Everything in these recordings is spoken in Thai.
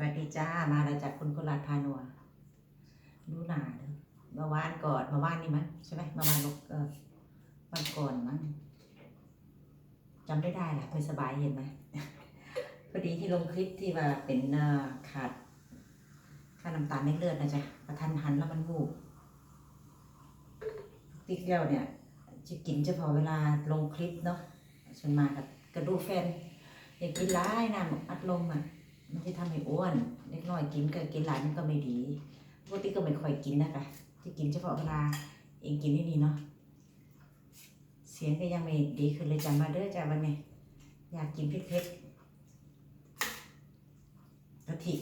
สวัสดีจ้า มาแล้วจากคุณกุลาพานัวดูหนาเด้อเมื่อวานก่อนเมื่อวานนี่มั้งใช่ไหมเมื่อวานลกเออวันก่อนมั้งจำไม่ได้ละไม่สบายเห็นไหมพอดีที่ลงคลิปที่ว่าเป็นเอขาดค่าน้ำตาลในเลือดนะจ๊ะกระทันหันแล้วมันวูบติ๊กเดียวเนี่ย จะกินเฉพาะเวลาลงคลิปเนาะส่วนมากกับกระดูแฟน อยากกินร้ายน้ำอัดลมอะ มันจะทำให้อ้วนเล็กน้อยกินก็กินหลายมันก็ไม่ดีปกติก็ไม่ค่อยกินนะคะจะกินเฉพาะเวลาเองกินนี่นี่เนาะเสียงก็ยังไม่ดีขึ้นเลยจ้ามาเด้อจ้าวันนี้อยากกินเผ็ดๆกะทิ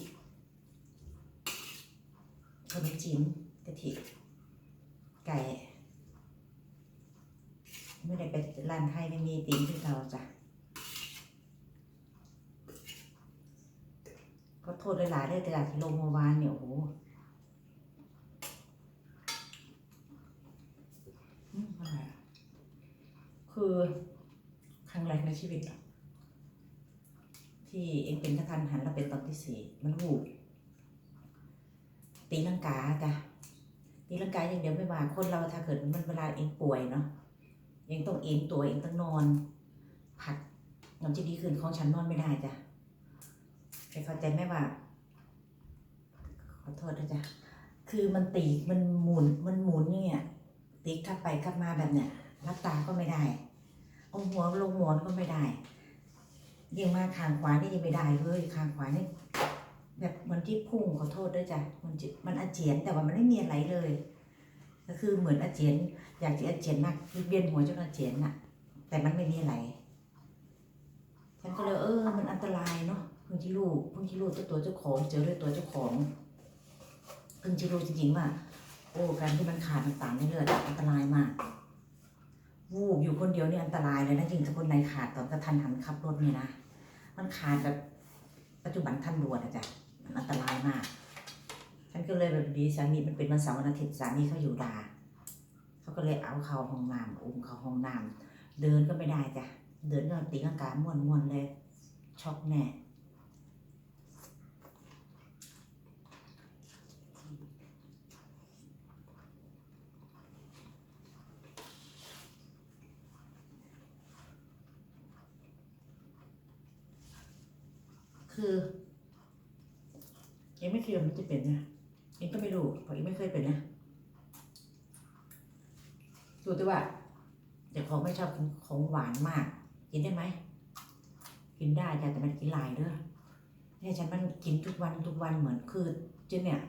ขนมจีนกะทิไก่ไม่ได้ไปร้านไทยไม่มีตีนที่เราจ้ะ ก็โทษหลายๆได้แต่จากที่ลงเมื่อวานเนี่ยโอ้โหคือครั้งแรกในชีวิตอะที่เองเป็นกระทันหันแล้วเป็นตอนที่สี่มันหูตีลังกาจ้ะตีลังกาอย่างเดียวไม่ว่าคนเราถ้าเกิดมันเวลาเองป่วยเนาะเองต้องเองตัวเองต้องนอน ผัดมันจะดีขึ้นของฉันนอนไม่ได้จ้ะ แกเข้าใจไหมว่า ขอโทษนะจ๊ะคือมันตีมันหมุนมันหมุนเนี่ยตีกขับไปขับมาแบบเนี้ยรับตาก็ไม่ได้เอาหัวลงหมอนก็ไม่ได้ยิ่งมาคางขวานี่ยังไม่ได้เลยคางขวานี่แบบมันที่พุ่งขอโทษด้วยจ้ะมันมันอาเจียนแต่ว่ามันไม่มีอะไรเลย ก็คือเหมือนอาเจียน อยากจะอาเจียนมากเวียนหัวจนอาเจียนน่ะแต่มันไม่มีอะไรฉันก็เลยเออ มันอันตรายเนาะ เพิ่งที่รู้เพิ่งที่รู้ตัวตัวเจ้าของ เจอด้วยตัวเจ้าของเพิ่งที่รู้จริงๆว่าโอ้การที่มันขาดต่างๆในเลือดอะอันตรายมาก วูบอยู่คนเดียวนี่อันตรายเลยนะจริงถ้าคนในขาดตอนกระทันหันขับรถเนี่ยนะมันขาดแบบปัจจุบันทันด่วนอะจ้ะมันอันตรายมากฉันก็เลยแบบดีสามีมันเป็นวันเสาร์วันอาทิตย์สามีเขาอยู่ดาเขาก็เลยเอาเขาห้องน้ำอุ้มเขาห้องน้ำเดินก็ไม่ได้จ้ะเดินก็ตีลังกาม่วนม่วนๆเลยช็อกแน่ คือยังไม่คิดว่ามันจะเป็นนะเองก็ไม่รู้เพราะเองไม่เคยเป็นนะดูแต่ว่าเด็กของไม่ชอบกินของหวานมาก กินได้ไหมกินได้จ้ะแต่มันกินหลายเด้อเนี่ยฉันมันกินทุกวันทุกวันเหมือนคือเจนเนี่ย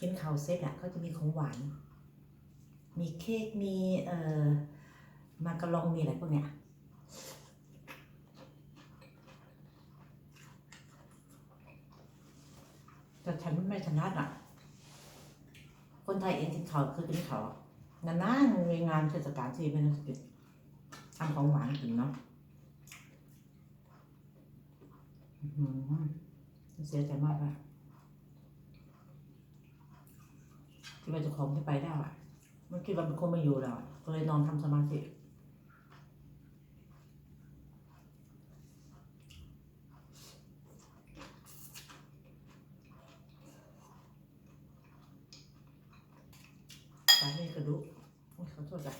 กินข้าวเสร็จอะก็จะมีของหวาน มีเค้กมีเอ่อมากระลองมีอะไรพวกเนี้ย แต่ฉันไม่ถนัดอะ คนไทยเองกินข้าคือกินข้านานๆมีงานเทศกาลที่ไม่ได้กินทำของหวานกินเนาะเสียใจมากอะที่ว่าจะของที่ไปได้อะมันคิดว่ามันคงไม่อยู่แล้วก็เลยนอนทำสมาธิสามีกระดูกโอ้ยขอโทษจ้ะ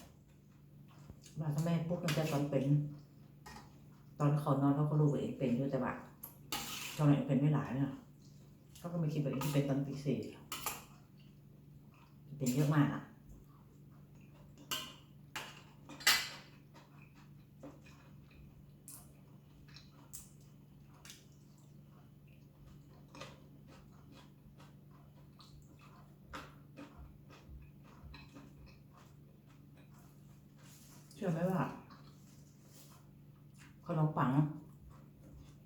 มาถ้าแม่ปุ๊บมันจะตอน เป็น ตอนเขานอนเขาก็รู้ว่าเองเป็นอยู่แต่ว่าตอนนั้นเป็นไม่หลายเนี่ยเขาก็ไม่คิดว่าเองจะเป็นตอนปีสี่เป็นเยอะมากอะเชื่อไหมว่า นมปัง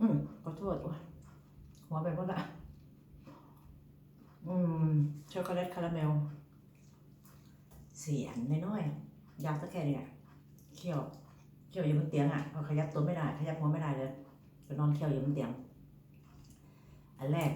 อืมขอโทษว่าหัวไปว่าละอืม ช็อกโกแลตคาราเมล เสียนน้อยๆยาวสักแค่เนี้เคี่ยวเคี่ยวอยู่บนเตียงอะพอขยับตัวไม่ได้ ขยับหัวไม่ได้เลยก็นอนเคี่ยวอยู่บนเตียง อันแรก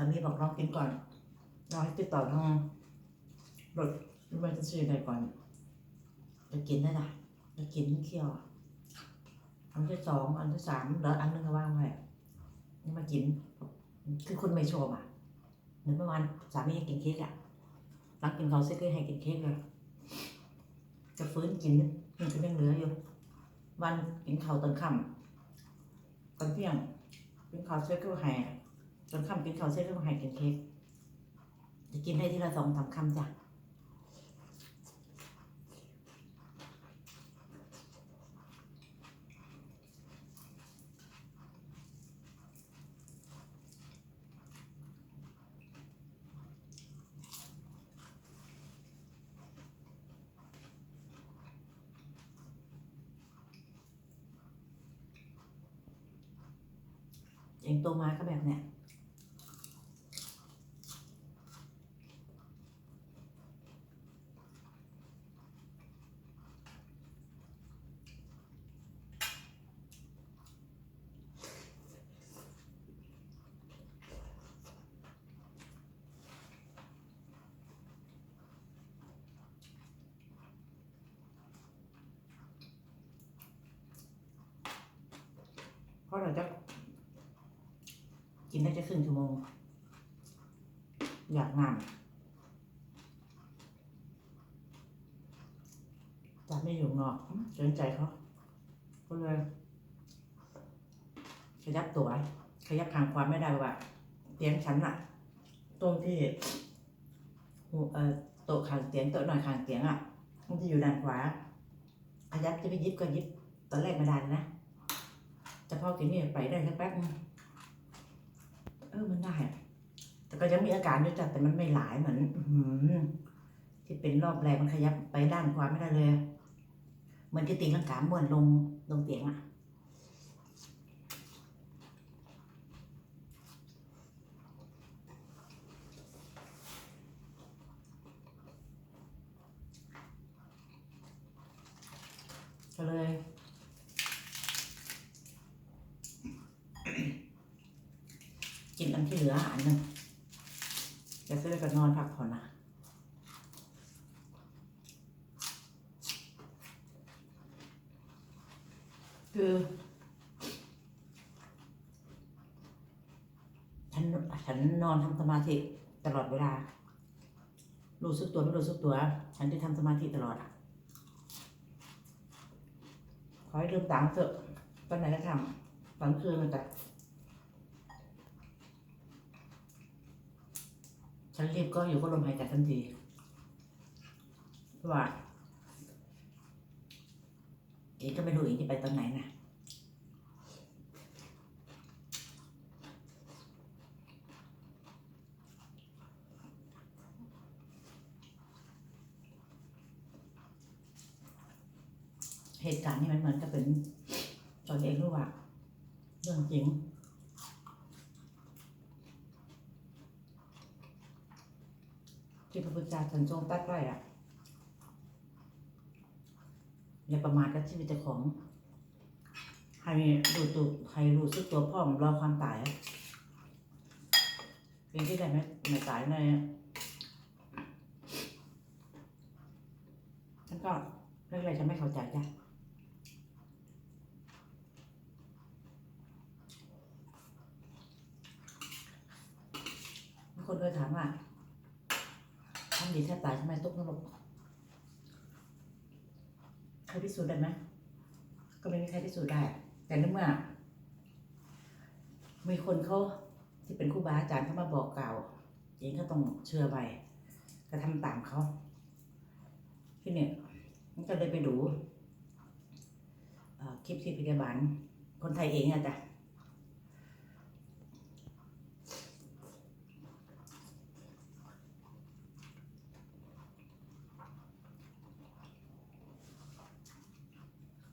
สามีบอกลองกินก่อนเราให้ติดต่อทางรถรถไฟจะซื้อได้ก่อนจะกินได้ละจะกินเคี่ยวอันที่สองอันที่สามแล้วอันนึงก็ว่างไว้นี่มากิน คือคนไม่ชอบอะเหมือนเมื่อวานสามีให้กินเค้กอะหลังกินเขาวเสร็จก็ให้กินเค้กเลยจะฟื้นกินมันก็ยังเหลืออยู่วันกินข้าวตอนค่ำตอนเที่ยงกินข้าวเสร็จก็ให้ ตอนคำกินข้าวเสร็จก็ให้กินเค้กจะกินได้ทีละสองสามคำจ้ะเองโตมาก็แบบเนี้ยเพราะเราจะ กินได้แค่ครึ่งชั่วโมง อยากงานจะไม่อยู่นอกอืมเกรงใจเขาก็เลยขยับตัวขยับทางความไม่ได้ว่าเตียงฉันอะตรงที่เอ่อโต๊ะข้างเตียงโต๊ะหน่อยข้างเตียงอะมันจะอยู่ด้านขวาขยับจะไปยิบก็ยิบตอนแรกไม่ได้นะแต่พอกินนี่ไปได้สักแป๊บนึง เออมันได้อะแต่ก็ยังมีอาการอยู่จ้ะแต่มันไม่หลายเหมือนอื้อหือที่เป็นรอบแรกมันขยับไปด้านขวาไม่ได้เลยเหมือนที่ตีลังกาม้วนลงลงเตียงอะก็เลย กิน อันที่เหลืออันหนึ่งจะซื้อก็นอนพักผ่อนนะคือฉันฉันนอนทำสมาธิตลอดเวลา รู้สึกตัวไม่รู้สึกตัว ฉันจะทำสมาธิตลอดอะขอให้ลืมตาเถอะตอนไหนก็ทำตอนคืนมันจะ ฉันรีบก็อยู่ก็ลมหายใจทันทีว่าเองก็ไม่รู้เองจะไปตอนไหนนะเหตุการณ์นี้มันเหมือนกับเป็นตอนเองรู้ว่าเรื่องจริง ที่พระพุทธเจ้าท่านทรงตัดไว้อะอย่าประมาทกับชีวิตเจ้าของให้รู้ตัวให้รู้สึกตัวพร้อมรอความตายอะเป็นที่ได้ไหมไม่ตายในฉันก็เรื่องอะไรฉันไม่เข้าใจจ้ะคนเคยถามว่า ดีแทบตายทำไมตกนรกใครพิสูจน์ได้ไหมก็ไม่มีใครพิสูจน์ได้ แต่ในเมื่อมีคนเขาที่เป็นครูบาอาจารย์เขามาบอกกล่าวเองก็ต้องเชื่อไปก็ทำตามเขาที่เนี่ยมันก็เลยไปดูคลิปที่พยาบาลคนไทยเองอะจ้ะ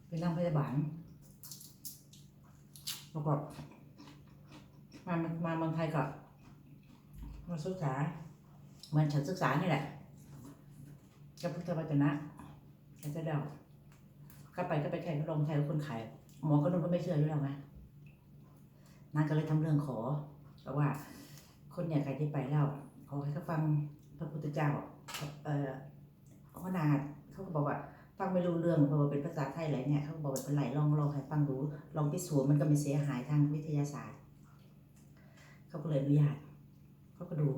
เป็นนางพยาบาล แล้วก็มามาเมืองไทยก็มาศึกษาเหมือนฉันศึกษานี่แหละกับพุทธวจนะแล้วก็เดาก็ไปก็ไปแข่งก็ลงไทยกับคนขายหมอก็นุ่นก็ไม่เชื่ออยู่แล้วไงนางก็เลยทำเรื่องขอเพราะว่า คนเนี่ยใครที่ไปแล้วขอให้เขาฟังพระพุทธเจ้าเอ่อขนาดเขาก็บอกว่า ฟังไม่รู้เรื่องเพราะว่าเป็นภาษาไทยอะไรเนี่ยเขาบอกเป็นไรลองลองให้ฟังดูลองพิสูจน์มันก็ไม่เสียหายทางวิทยาศาสตร์เขาก็เลยอนุญาตเขาก็ดู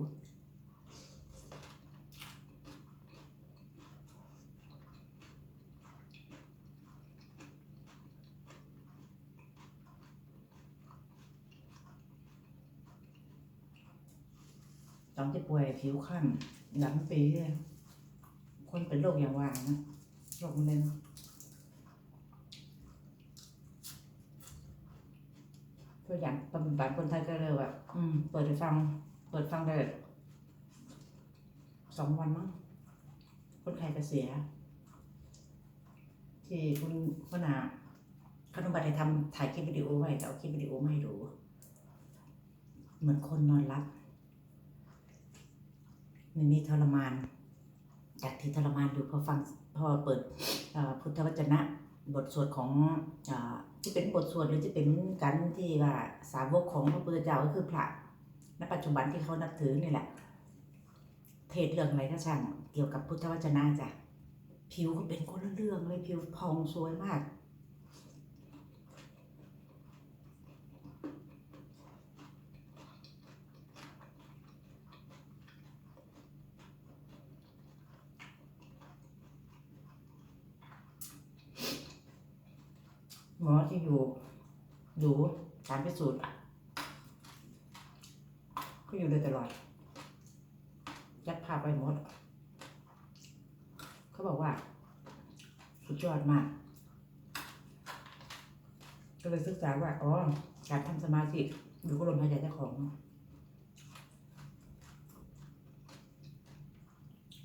ตอนที่ป่วยผิวคล้ำหลังปีเลยคนเป็นโรคอย่างว่านะ โรคมะเร็งตัวอย่างตำบานคนไทยก็เลยแบบอืม เปิดให้ฟัง เปิดฟังได้สองวันมั้งคนไข้ก็เสีย ที่คุณพนาขนมบัตรให้ทำถ่ายคลิปวิดีโอไว้แต่เอาคลิปวิดีโอมาให้ดู เหมือนคนนอนหลับมันมีทรมานจากที่ทรมานอยู่พอฟัง พอเปิดพุทธวจนะบทสวดของอที่เป็นบทสวดหรือที่เป็นการที่ว่าสาวกของพระพุทธเจ้าก็คือพระณปัจจุบันที่เขานับถือนี่แหละ เทศเรื่องอะไรก็ช่างเกี่ยวกับพุทธวจนะจ้ะผิวก็เป็นคนละเรื่องเลยผิวพองสวยมาก หมอที่อยู่ดูการพิสูจน์อะก็อยู่ได้ตลอดยัดพาไปหมด เขาบอกว่า สุดยอดมาก ก็เลยศึกษาว่า อ๋อ การทำสมาธิอยู่กับลมหายใจเจ้าของ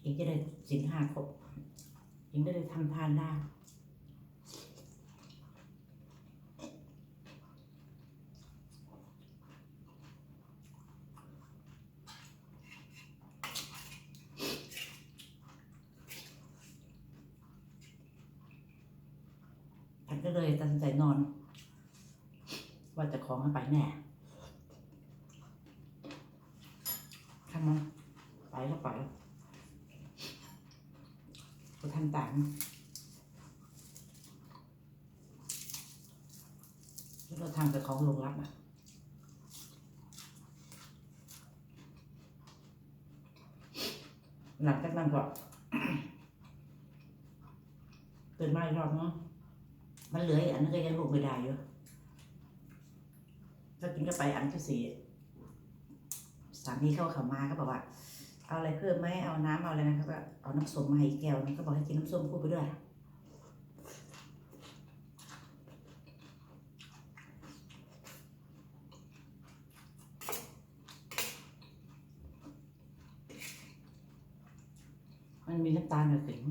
อีกจะได้สินห้าครบอีกจะได้ทำทานได้ ก็เลยตัดสินใจนอน ว่าจะของไปแน่ทำมันไปก็ไปก็ทำตามแล้วเราทำกับของลงรับอะหลังจากนั้นก็ตื่นมาอีกรอบเนาะ มันเหลืออีกอันนึงก็ยังลูกไม่ได้อยู่ก็กินก็ไปอันที่สี่สามีเข้าเขามาก็บอกว่า เอาอะไรเพิ่มไหมเอาน้ำเอาอะไรนะเขาก็เอาน้ำส้มมาให้อีกแก้วนึงก็บอกให้กินน้ำส้มคู่ไปด้วยมันมีน้ำตาลกับสิง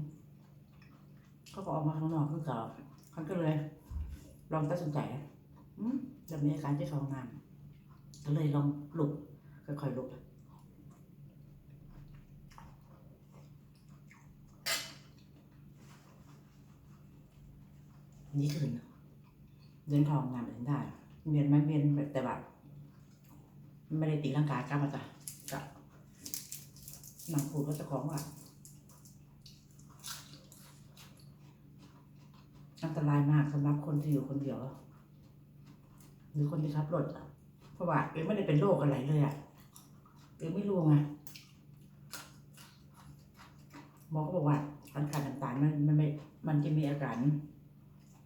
ก็ออกมาข้างนอกคือเก่า เขาก็เลย ลองตัดสินใจอืมจะมีอาการที่ท้องน้ำก็เลยลองลุกค่อยๆลุกนี่คืนเดินทองน้ำเดินได้เวียนไหมเวียนแบบแต่แบบไม่ได้ตีร่างกายกล้ามาจ้ะก็หนังผูก็จะของว่า อันตรายมากสำหรับคนที่อยู่คนเดียว หรือคนที่ขับรถเพราะว่าเองไม่ได้เป็นโรคอะไรเลยอะเองไม่รู้ไงหมอก็บอกว่าการขาดน้ำตาลมันมันไม่มันจะมีอาการ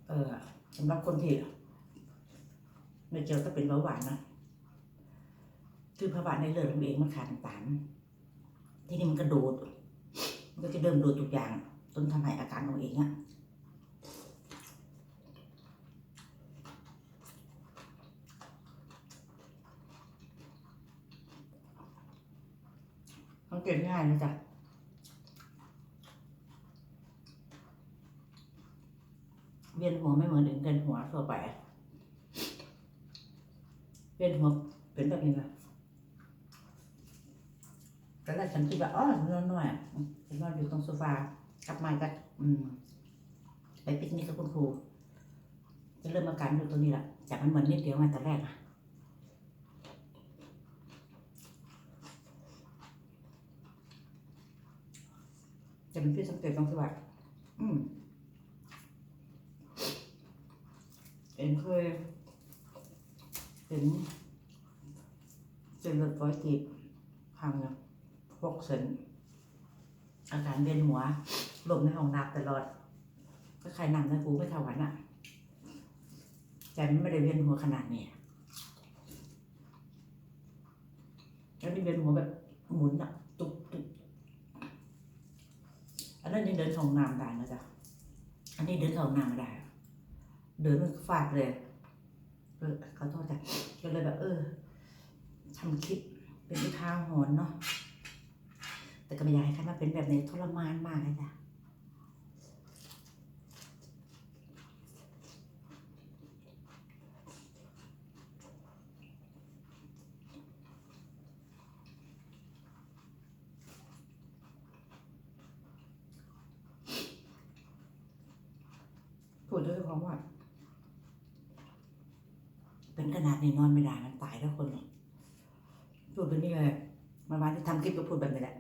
เออสำหรับคนที่ไม่เจอก็เป็นเบาหวานนะคือภาวะในเลือดของเองมันขาดน้ำตาลทีนี้มันกระโดดมันก็จะเดิมโดดทุกอย่างจนทำให้อาการของเองอะ สังเกตง่ายนะจ๊ะเวียนหัวไม่เหมือนอื่นเวียนหัวทั่วไป เวียนหัวเป็นแบบนี้นะตอนแรกฉันคิดว่าอ๋อนอนน้อยฉันนอนอยู่ตรงโซฟากลับมาจากอืมไปปิกนิกกับคุณครู จะเริ่มอาการอยู่ตรงนี้ละจากมันเหมือนนิดเดียวไงตอนแรกอะ จะเป็นพี่สังเกตตรงที่ว่าอืมเอ็นเคยเห็นเส้นเลือดฝอยตีบพังอะพวกเส้นอาการเวียนหัวลมในห้องน้ำตลอด ก็ใครนำนะกูไม่เท่ากันอะแต่มันไม่ได้เวียนหัวขนาดนี้แล้วนี่เวียนหัวแบบหมุนอะตุกตุก อันนั้นยังเดินเข้าห้องน้ำได้นะจ๊ะอันนี้เดินเข้าห้องน้ำไม่ได้ เดินมันฟาดเลยเออขอโทษจ้ะก็เลยแบบเออทำคลิปเป็นอุทาหรณ์เนาะแต่ก็ไม่อยากให้ใครมาเป็นแบบนี้ทรมานมากเลยจ้ะ พูดด้วยความว่า เป็นขนาดนี้นอนไม่ได้มันตายแล้วคนกพูดเป็นนี่เลยมาวันที่ทำคลิปก็พูดแบบนี้แหละ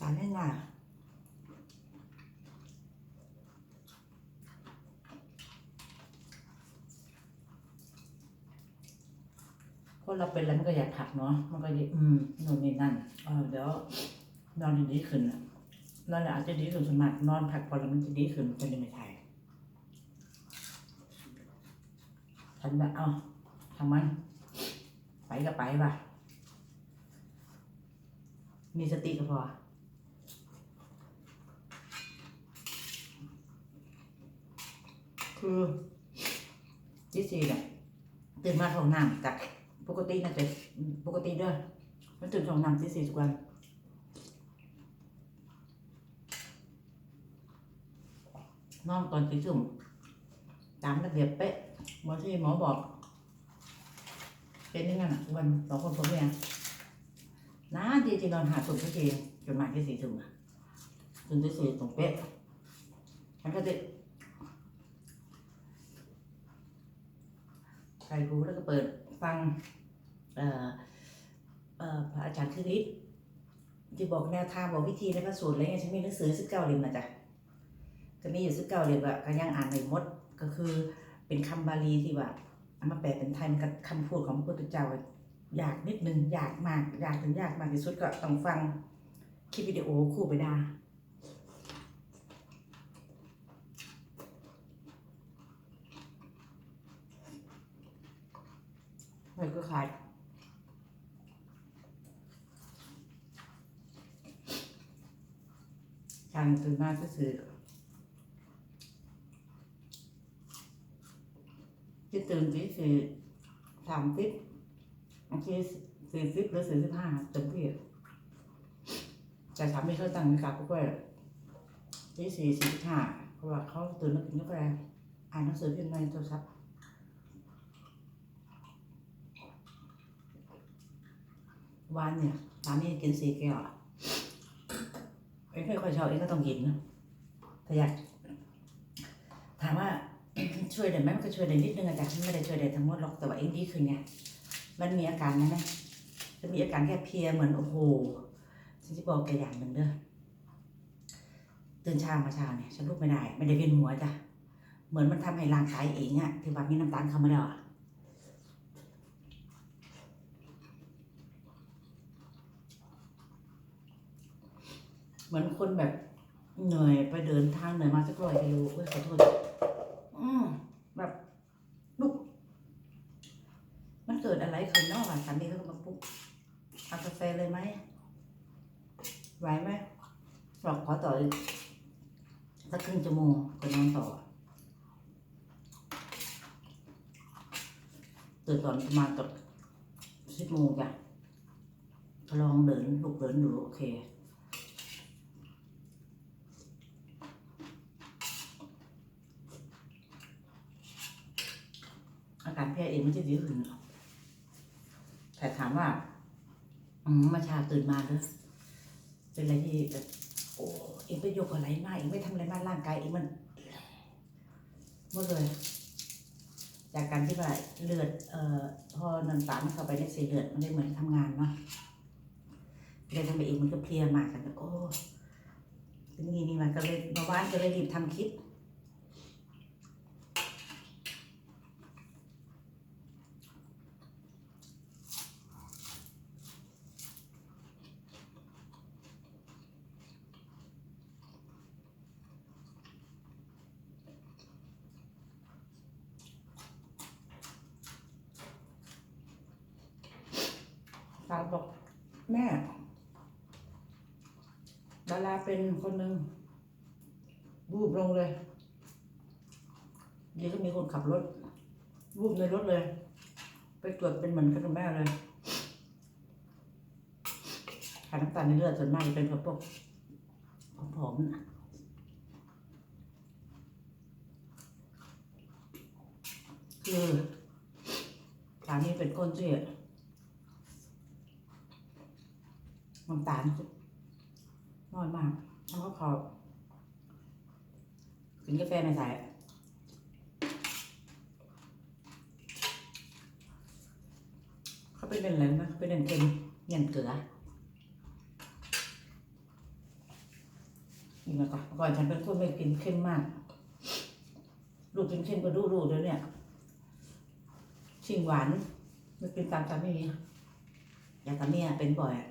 ตายง่ายๆคนเราเป็นแล้วมันก็อยากผักเนาะ มันก็อืมนู่นนี่นั่นเออเดี๋ยวนอนดีๆขึ้นอะ นอนแหละอาจจะดีขึ้นสวนมัครนอนพักผ่อนแล้วมันจะดีขึ้นเป็นยังไงไทยฉันแบบเอาทำมัน ไปก็ไปว่ะ มีสติก็พอคือที่สี่เนี่ยตื่นมาท้องน้ำจากปกติน่าจะปกติเด้อมันตื่นท้องน้ำที่สี่ทุกวัน นอนตอนตีสุ่มตามระเบียบเป๊ะหมอที่หมอบอก เป็นยังไงอะวันสองคนผมเนี่ยนะที่จะนอนหาตุ่มสักทีจนมาที่สี่ทุ่มอะจนที่สี่ตรงเป๊ะฉันก็จะใส่หูแล้วก็เปิดฟังเอ่อเอ่อพระอาจารย์คริสที่บอกแนวทางบอกวิธีในพระสูตรอะไรเงี้ยฉันมีหนังสือสิบเก้าเล่มนะจ๊ะ ก็มีอยู่สิบเก้าเล่มอะก็ยังอ่านไม่หมดก็คือเป็นคำบาลีที่ว่าเอามาแปลเป็นไทยมันกับคำพูดของพระพุทธเจ้าอยากนิดนึงยากมากยากถึงยากมากที่สุดก็ต้องฟังคลิปวิดีโอคู่ไปด้ไม่ก็ขาดทางตื่นมาก็คือ ที่ตื่นที่สี่สามสิบบางทีสี่สิบหรือสี่สิบห้าเต็มที่แต่สามีเขาตั้งนาฬิกาปลุกไว้ที่สี่สี่สิบห้าเพราะว่าเขาตื่นมากินกาแฟอ่านหนังสือพิมพ์ในโทรศัพท์วันเนี่ยสามีกินสี่แก้วอะเอ้ยไม่ค่อยชอบเองก็ต้องกินนะแต่อยากถามว่า ช่วยได้ไหมมันก็ช่วยได้นิดนึงอะจ้ะมันไม่ได้ช่วยได้ทั้งหมดหรอกแต่ว่าเองดีขึ้นไงมันมีอาการไหมจะมีอาการแค่เพลียเหมือนโอ้โหฉันจะบอกแกอย่างหนึ่งเด้อตื่นเช้ามาเช้าเนี่ยฉันลุกไม่ได้ไม่ได้เวียนหัวจ้ะเหมือนมันทำให้ร่างกายเองอะที่ว่ามีน้ำตาลเข้ามาแล้วอะเหมือนคนแบบเหนื่อยไปเดินทางเหนื่อยมาสักร้อยกิโลเอ้ยขอโทษ อืมแบบลุก มันเกิดอะไรขึ้นเนอกอะสามีเขาก็มาปุ๊บเอากาแฟเลยไหมไหวไหมบอกขอต่ออีกสักครึ่งชั่วโมงก็นอนต่อตื่นตอนประมาณกับสิบโมงจ้ะลองเดินลุกเดินดูโอเค อา การแพ้เองมันจะดีขึ้นแต่ถามว่าอืมมาเช้าตื่นมาเด้อเป็นอะไรที่แบบโอ้เองไปยกอะไรมาเองไม่ทำอะไรมาร่างกายเองมันหมดเลย จากการที่ว่าเลือดเอ่อพอน้ำตาลมันเข้าไปในเส้นเลือดมันได้เหมือนทำงานเนาะเดินไปเองมันก็เพลียมากกันโอ้เป็นงี้นี่มันก็เลยเมื่อวานก็เลยรีบทำคลิป สาวบอกแม่ ดาราเป็นคนหนึ่งวูบลงเลยเดี๋ยวก็มีคนขับรถวูบในรถเลย ไปตรวจเป็นเหมือนกันกับแม่เลยค่าน้ำตาลในเลือดส่วนมากจะเป็นกับพวกผอมๆนะคือสามีเป็นคนที่ น้ำตาลน้อยมากแล้วก็พอกินกาแฟไม่ใส่เขาเป็นอะไรนะเขาเป็นเค็มเย็นเกลือนี่มาก่อนก่อนฉันเป็นคนไม่กินเค็มมาก ลูกกินเค็มก็ดูดูเดี๋ยวเนี่ยชิงหวานไม่กินตามสามีอย่างสามีอะเป็นบ่อยอะ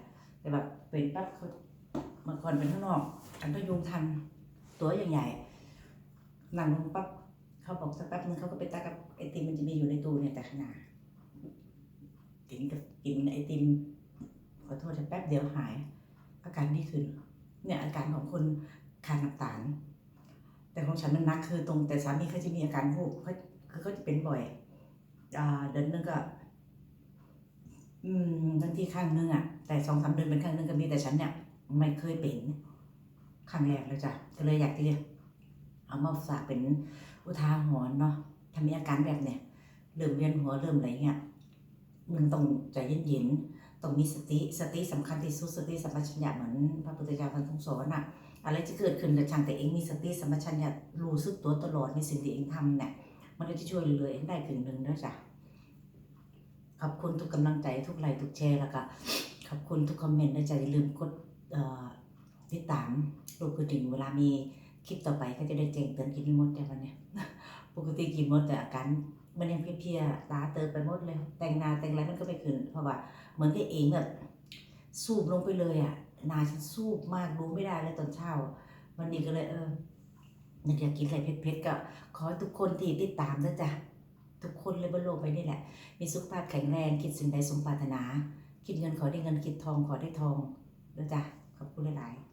แต่แบบเป็นปั๊บเขาเมื่อก่อนเป็นข้างนอกอันก็ยุงทันตัวใหญ่ๆนั่งลงปั๊บเขาบอกสักแป๊บนึงเขาก็ไปตักกับไอติมมันจะมีอยู่ในตู้เนี่ยแต่ขนาดกินกับกินไอติมขอโทษแต่แป๊บเดียวหาย อาการดีขึ้น เนี่ยอาการของคนขาดน้ำตาล แต่ของฉันมันนักคือตรงแต่สามีเขาจะมีอาการวูบเขาคือเขาจะเป็นบ่อยอ่าเดือนนึงก็ อืมบางทีข้างนึงอะ แต่สองสามเดือนเป็นข้างนึงก็มีแต่ฉันเนี่ยไม่เคยเป็นครั้งแรกเลยจ้ะก็เลยอยากที่จะเอามาฝากเป็นอุทาหรณ์เนาะถ้ามีอาการแบบเนี้ยเริ่มเวียนหัวเริ่มอะไรเงี้ยมันต้องใจเย็นๆต้องมีสติสติสำคัญที่สุดสติสัมปชัญญะเหมือนพระพุทธเจ้าท่านทรงสอนอะอะไรจะเกิดขึ้นกับช่างแต่เองมีสติสัมปชัญญะรู้สึกตัวตลอดในสิ่งที่เองทำเนี่ยมันก็จะช่วยเหลือเองได้ถึงหนึ่งด้วยจ้ะ ขอบคุณทุกกำลังใจทุกไลค์ทุกแชร์แล้วก็ขอบคุณทุกคอมเมนต์นะจ๊ะอย่าลืมกดติดตามรูปกระดิ่งเวลามีคลิปต่อไปก็จะได้แจ้งเตือนกินมดแต่วันนี้ปกติกินมดแต่อาการมันยังเพลียๆตาเติมไปหมดเลย แต่งหนาแต่งอะไรมันก็ไม่ขึ้น เพราะว่าเหมือนกับเองแบบสูบลงไปเลยอะหนาฉันสูบมากรู้ไม่ได้เลยตอนเช้า วันนี้ก็เลยเอออยากกินอะไรเผ็ดๆก็ขอให้ทุกคนที่ติดตามนะจ๊ะ ทุกคนเลยบนโลกใบนี้แหละ มีสุขภาพแข็งแรงคิดสิ่งใดสมปรารถนา คิดเงินขอได้เงินคิดทองขอได้ทองแล้วจ้ะขอบคุณหลายๆ